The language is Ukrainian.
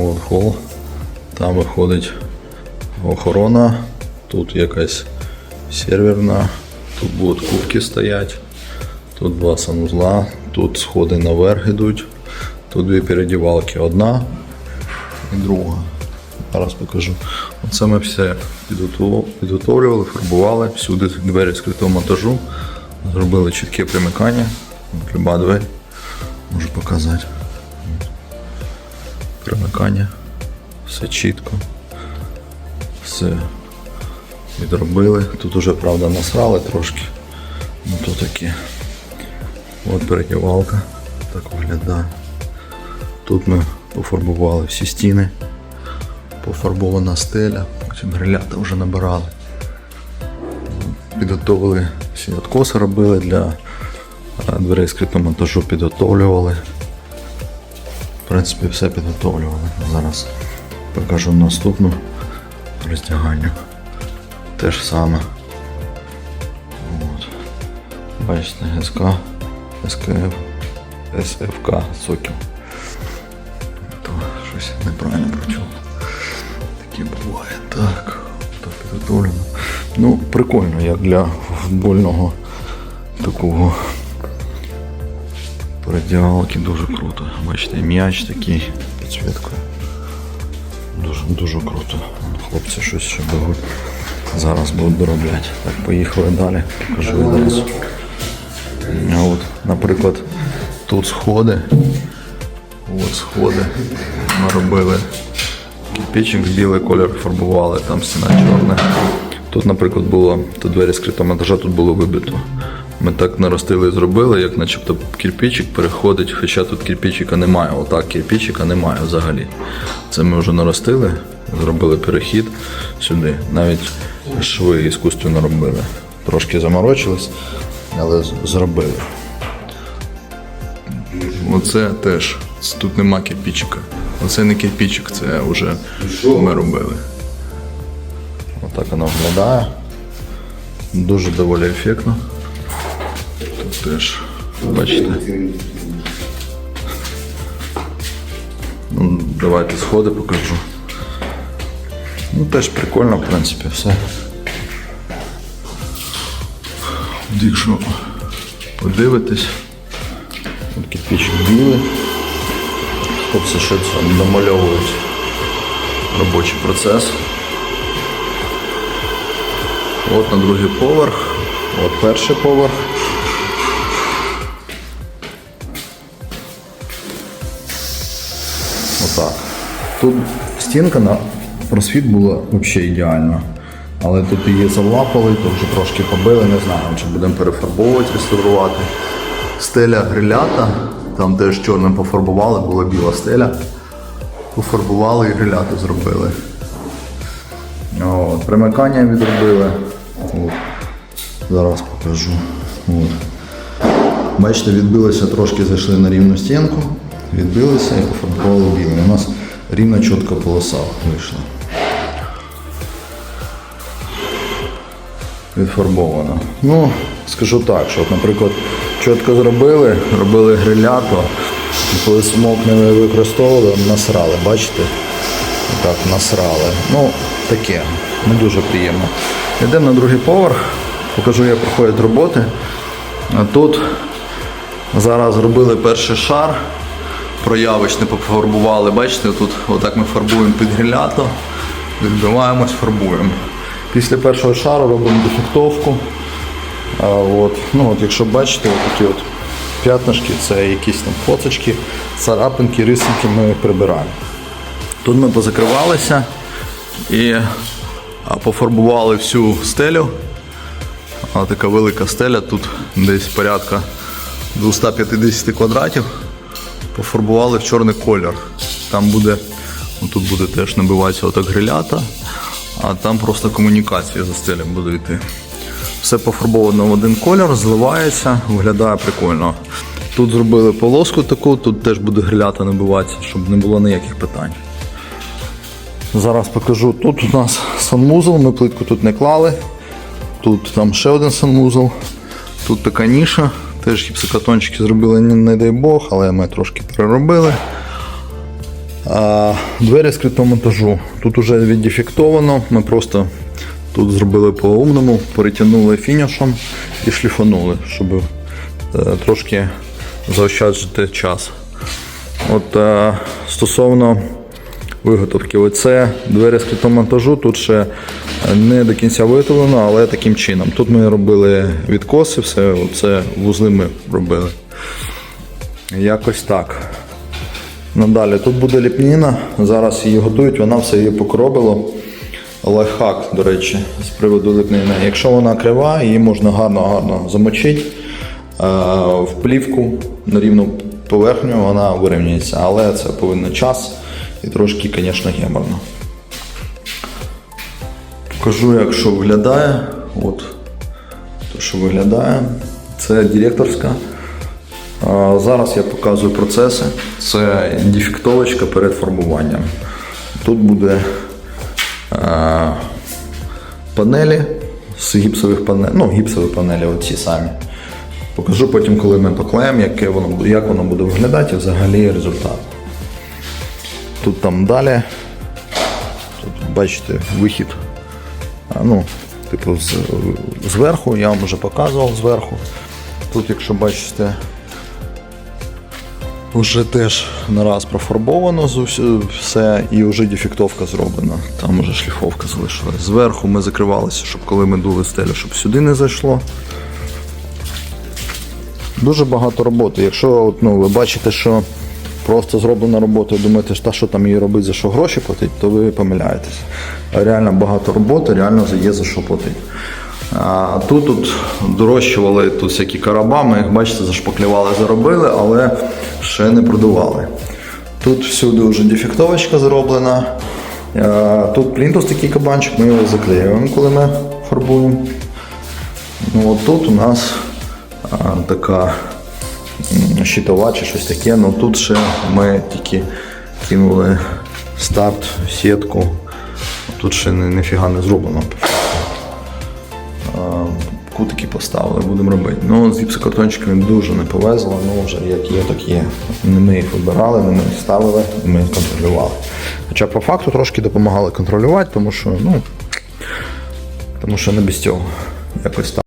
От. Там виходить охорона, тут якась серверна, тут будуть кубки стоять, тут два санузла, тут сходи наверх йдуть, тут дві передівалки, одна і друга. Зараз покажу. Оце ми все підготовлювали, фарбували, всюди двері скритого монтажу, зробили чітке примикання, люба двері, можу показати. Примикання, все чітко, все відробили. Тут уже, правда, насрали трошки. Ну то таке. От передівалка, так виглядає. Тут ми пофарбували всі стіни, пофарбована стеля, потім грилята вже набирали. Підготовили всі откоси робили для е, дверей скритого монтажу, підготовлювали. Принципі, все підготовлювали. Зараз покажу наступну роздягальню. Те ж саме. От. Бачите, СК, СКФ, СФК, сокіл. То щось неправильно прочув. Таке буває. Так, то підготовлено. Ну, прикольно, як для футбольного такого передягалки дуже круто. Бачите, м'яч такий підсвіткою. Дуже, дуже круто. Хлопці щось ще беруть. Зараз будуть доробляти. Так, поїхали далі. Покажу відразу. А от, наприклад, тут сходи. От сходи. Ми робили кирпичик, білий колір фарбували, там стіна чорна. Тут, наприклад, було тут двері скритого монтажа, тут було вибито. Ми так наростили і зробили, як начебто кирпичик переходить, хоча тут кирпичика немає. Отак кирпичика немає взагалі. Це ми вже наростили, зробили перехід сюди. Навіть шви іскусственно робили. Трошки заморочились, але зробили. Оце теж. Тут нема кирпичика. Оце не кирпичик, це вже ми робили. Отак воно виглядає. Дуже доволі ефектно. Тут теж, бачите. Ну, давайте сходи покажу. Ну, теж прикольно, в принципі, все. От Якщо подивитись, от кирпичик білий. Хлопці ще це домальовують робочий процес. От на другий поверх, от перший поверх. Отак. Тут стінка на просвіт була взагалі ідеальна. Але тут її завлапали, тут вже трошки побили, не знаю, чи будемо перефарбовувати, реставрувати. Стеля грилята, там теж чорним пофарбували, була біла стеля. Пофарбували і гриляти зробили. От, примикання відробили. От. Зараз покажу. От. Бачите, відбилися, трошки зайшли на рівну стінку, відбилися і пофарбували білим. У нас рівна чітка полоса вийшла. Відфарбовано. Ну, скажу так, що, наприклад, чітко зробили, робили грилято, коли смок не використовували, насрали, бачите? Так, насрали. Ну, таке, не дуже приємно. Йдемо на другий поверх, покажу, як проходять роботи. А тут зараз зробили перший шар, проявочний пофарбували. Бачите, тут отак ми фарбуємо під грилято, відбиваємось, фарбуємо. Після першого шару робимо дефектовку. А, от, ну, от, якщо бачите, такі от п'ятнишки, це якісь там коцочки, царапинки, рисинки ми прибираємо. Тут ми позакривалися і пофарбували всю стелю. А, така велика стеля, тут десь порядка 250 квадратів. Пофарбували в чорний колір. Там буде, ну, тут буде теж набиватися отак грилята, а там просто комунікація за стелем буде йти. Все пофарбовано в один колір, зливається, виглядає прикольно. Тут зробили полоску таку, тут теж буде грилята набиватися, щоб не було ніяких питань. Зараз покажу. Тут у нас санмузол, ми плитку тут не клали. Тут там ще один санмузол. Тут така ніша. Теж гіпсокартончики зробили, не, дай Бог, але ми трошки переробили. А, двері скритого монтажу. Тут вже віддефектовано. Ми просто тут зробили по-умному, перетягнули фінішом і шліфанули, щоб е, трошки заощаджити час. От е, стосовно виготовки, оце двері скритого монтажу. Тут ще не до кінця виготовлено, але таким чином. Тут ми робили відкоси, все, оце вузли ми робили. Якось так. Надалі тут буде ліпніна. Зараз її готують, вона все її покробила. Лайфхак, до речі, з приводу ліпнини. Якщо вона крива, її можна гарно-гарно замочити е, в плівку на рівну поверхню, вона вирівнюється, але це повинен час і трошки, звісно, геморно. Покажу, як що виглядає. От то, що виглядає. Це директорська. Зараз я показую процеси. Це дефектовочка перед формуванням. Тут буде а, панелі з гіпсових панелей, ну, гіпсові панелі, оці самі. Покажу потім, коли ми поклеїмо, як воно буде виглядати і взагалі результат. Тут там далі. Тут бачите вихід. Ну, типу, зверху, я вам вже показував зверху. Тут, якщо бачите, вже теж не раз профарбовано все і вже дефектовка зроблена. Там вже шліфовка залишилась. Зверху ми закривалися, щоб коли ми дули стелю, щоб сюди не зайшло. Дуже багато роботи. Якщо ну, ви бачите, що просто зроблена робота і думаєте, та що там її робити, за що гроші платить, то ви помиляєтесь. Реально багато роботи, реально є за що платити. А, тут, тут дорощували тут всякі короба, ми їх, бачите, зашпаклювали, заробили, але ще не продували. Тут всюди вже дефектовочка зроблена. Тут плінтус такий кабанчик, ми його заклеюємо, коли ми фарбуємо. Ну, от тут у нас така щитова чи щось таке. Ну тут ще ми тільки кинули старт, сітку. Тут ще ніфіга не зроблено. Кутики поставили, будемо робити. Ну, з гіпсокартончиками дуже не повезло, ну вже як є, так є. Не ми їх вибирали, не ми їх ставили, не ми їх контролювали. Хоча по факту трошки допомагали контролювати, тому що, ну, тому що не без цього. Якось так.